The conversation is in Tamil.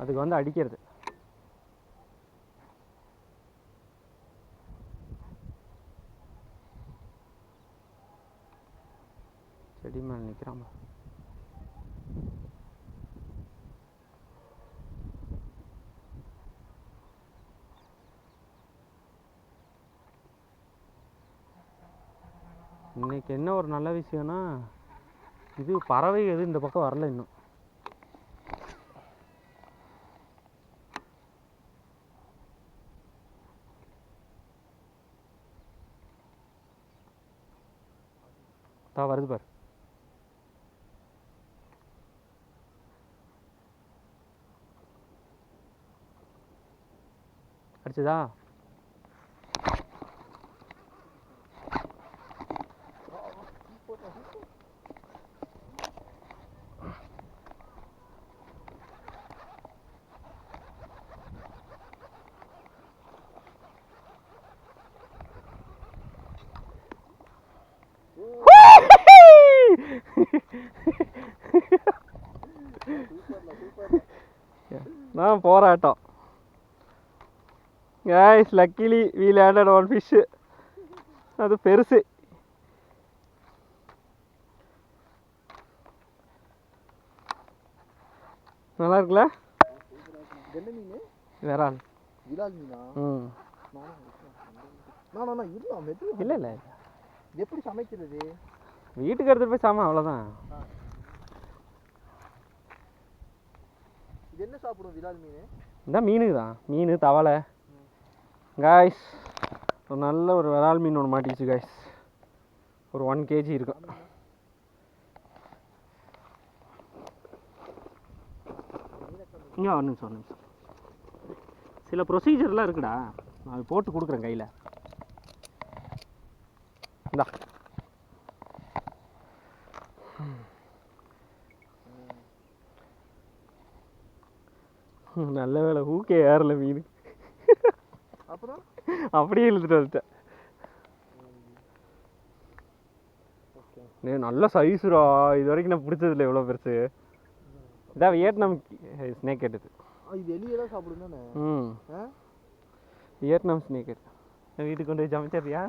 அதுக்கு வந்து அடிக்கிறது. செடி மேலே நிற்கிறான் இன்னைக்கு என்ன ஒரு நல்ல விஷயம்னா இது பறவை எதுவும் இந்த பக்கம் வரல இன்னும். தா வருது பாரு. அடிச்சதா? நான் போராட்டம். Guys luckily we landed one fish அது பெருசு. நல்லா இருக்குல்ல? விரால் ம். இல்லை இல்லை. எப்படி சமைக்கிறது? வீட்டுக்கு எடுத்துகிட்டு போய் சாமா அவ்வளோதான் என்ன சாப்பிடும் விரால் மீன்? இந்த மீனுக்கு தான் மீன் தவளை. காய்ஸ் ஒரு நல்ல ஒரு விரால் மீன் ஒன்று மாட்டிக்கிச்சு காய்ஸ் ஒரு ஒன் கேஜி இருக்கும் இங்கே ஒரு நிமிஷம் ஒரு நிமிஷம். சில ப்ரொசீஜர்லாம் இருக்குடா. நான் போட்டு கொடுக்குறேன் கையில். இந்தா. நல்ல வேலை. ஊக்கே ஏறல மீன். அப்புறம்? அப்படியே இழுத்துட்டு வந்துட்டேன். நல்ல சைஸுடா இது வரைக்கும் நான் பிடிச்சதில்ல இவ்வளோ பெருசு. இதான் வியட்நாம் ஸ்னேக் எடுது ஆ, இது எலியெல்லாம் சாப்பிடும் தானே? ம். வியட்நாம் ஸ்னேக் வீட்டுக்கு கொண்டு போய் சமைச்சிடுறியா?